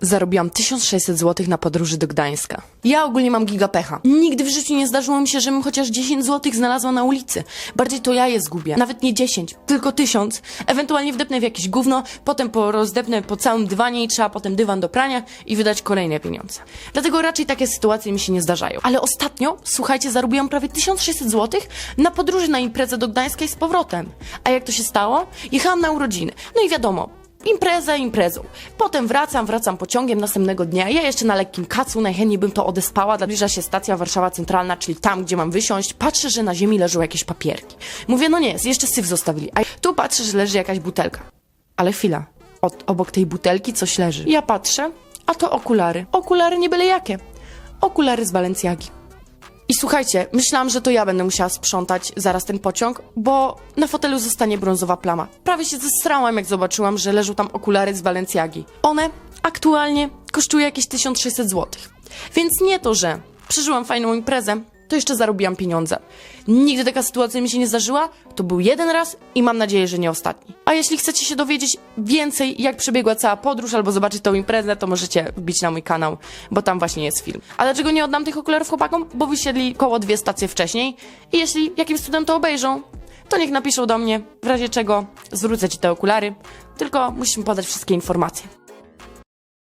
zarobiłam 1600 zł na podróży do Gdańska. Ja ogólnie mam gigapecha. Nigdy w życiu nie zdarzyło mi się, żebym chociaż 10 zł znalazła na ulicy. Bardziej to ja je zgubię. Nawet nie 10, tylko 1000. Ewentualnie wdepnę w jakieś gówno, potem po rozdepnę po całym dywanie i trzeba potem dywan do prania i wydać kolejne pieniądze. Dlatego raczej takie sytuacje mi się nie zdarzają. Ale ostatnio, słuchajcie, zarobiłam prawie 1600 zł na podróży na imprezę do Gdańska i z powrotem. A jak to się stało? Jechałam na urodziny. No i wiadomo, Impreza imprezą. Potem wracam, wracam pociągiem następnego dnia. Ja jeszcze na lekkim kacu, najchętniej bym to odespała. Zbliża się stacja Warszawa Centralna, czyli tam, gdzie mam wysiąść. Patrzę, że na ziemi leżą jakieś papierki. Mówię, no nie, jeszcze syf zostawili. A tu patrzę, że leży jakaś butelka. Ale chwila, Od, obok tej butelki coś leży. Ja patrzę, a to okulary. Okulary nie byle jakie. Okulary z Balenciagi. I słuchajcie, myślałam, że to ja będę musiała sprzątać zaraz ten pociąg, bo na fotelu zostanie brązowa plama. Prawie się zesrałam, jak zobaczyłam, że leżą tam okulary z Balenciagi. One aktualnie kosztują jakieś 1600 zł. Więc nie to, że przeżyłam fajną imprezę, to jeszcze zarobiłam pieniądze. Nigdy taka sytuacja mi się nie zdarzyła, to był jeden raz i mam nadzieję, że nie ostatni. A jeśli chcecie się dowiedzieć więcej, jak przebiegła cała podróż, albo zobaczyć tą imprezę, to możecie wbić na mój kanał, bo tam właśnie jest film. A dlaczego nie oddam tych okularów chłopakom? Bo wysiedli koło dwie stacje wcześniej i jeśli jakimś cudem to obejrzą, to niech napiszą do mnie, w razie czego zwrócę ci te okulary, tylko musisz mi podać wszystkie informacje.